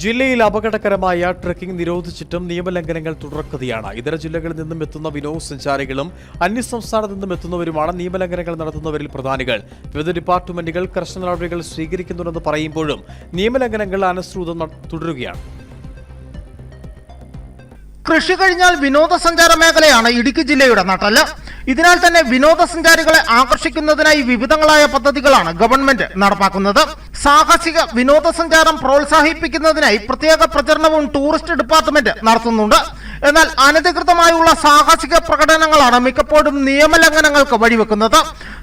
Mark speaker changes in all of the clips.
Speaker 1: ജില്ലയിൽ അപകടകരമായ ട്രക്കിംഗ് നിരോധിച്ചിട്ടും നിയമലംഘനങ്ങൾ തുടർക്കഥയാണ്. ഇതര ജില്ലകളിൽ നിന്നും എത്തുന്ന വിനോദസഞ്ചാരികളും അന്യസംസ്ഥാനത്ത് നിന്നും എത്തുന്നവരുമാണ് നിയമലംഘനങ്ങൾ നടത്തുന്നവരിൽ പ്രധാനികൾ. വിവിധ ഡിപ്പാർട്ട്മെന്റുകൾ കർശന നടപടികൾ സ്വീകരിക്കുന്നുണ്ടെന്ന് പറയുമ്പോഴും നിയമലംഘനങ്ങൾ അനുസൃതം തുടരുകയാണ്.
Speaker 2: കൃഷി കഴിഞ്ഞാൽ വിനോദസഞ്ചാര മേഖലയാണ് ഇടുക്കി ജില്ലയുടെ നട്ടൽ ഇതിനാൽ തന്നെ വിനോദസഞ്ചാരികളെ ആകർഷിക്കുന്നതിനായി വിവിധങ്ങളായ പദ്ധതികളാണ് ഗവൺമെന്റ് നടപ്പാക്കുന്നത്. സാഹസിക വിനോദസഞ്ചാരം പ്രോത്സാഹിപ്പിക്കുന്നതിനായി പ്രത്യേക പ്രചരണവും ടൂറിസ്റ്റ് ഡിപ്പാർട്ട്മെന്റ് നടത്തുന്നുണ്ട്. എന്നാൽ അനധികൃതമായുള്ള സാഹസിക പ്രകടനങ്ങളാണ് മിക്കപ്പോഴും നിയമലംഘനങ്ങൾക്ക് വഴിവെക്കുന്നത്.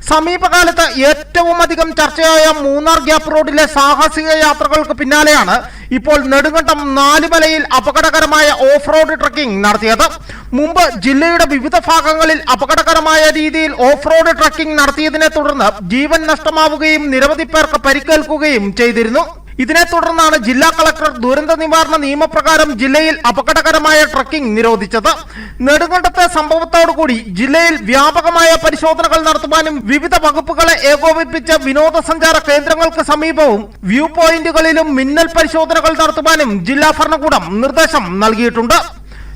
Speaker 2: സമീപകാലത്ത് ഏറ്റവും അധികം ചർച്ചയായ മൂന്നാർ ഗ്യാപ് റോഡിലെ സാഹസിക യാത്രകൾക്ക് പിന്നാലെയാണ് ഇപ്പോൾ നെടുങ്കണ്ടം നാലുമലയിൽ അപകടകരമായ ഓഫ് റോഡ് ട്രക്കിംഗ് നടത്തിയത്. മുമ്പ് ജില്ലയുടെ വിവിധ ഭാഗങ്ങളിൽ അപകടകരമായ രീതിയിൽ ഓഫ് റോഡ് ട്രക്കിംഗ് നടത്തിയതിനെ തുടർന്ന് ജീവൻ നഷ്ടമാവുകയും നിരവധി പേർക്ക് പരിക്കേൽക്കുകയും ചെയ്തിരുന്നു. ഇതിനെ തുടർന്നാണ് ജില്ലാ കളക്ടർ ദുരന്ത നിവാരണ നിയമപ്രകാരം ജില്ലയിൽ അപകടകരമായ ട്രക്കിംഗ് നിരോധിച്ചത്. നെടുങ്കണ്ടത്തെ സംഭവത്തോടുകൂടി ജില്ലയിൽ വ്യാപകമായ പരിശോധനകൾ നടത്തുവാനും വിവിധ വകുപ്പുകളെ ഏകോപിപ്പിച്ച വിനോദസഞ്ചാര കേന്ദ്രങ്ങൾക്ക് സമീപവും വ്യൂ പോയിന്റുകളിലും മിന്നൽ പരിശോധനകൾ നടത്തുവാനും ജില്ലാ ഭരണകൂടം നിർദ്ദേശം നൽകിയിട്ടുണ്ട്.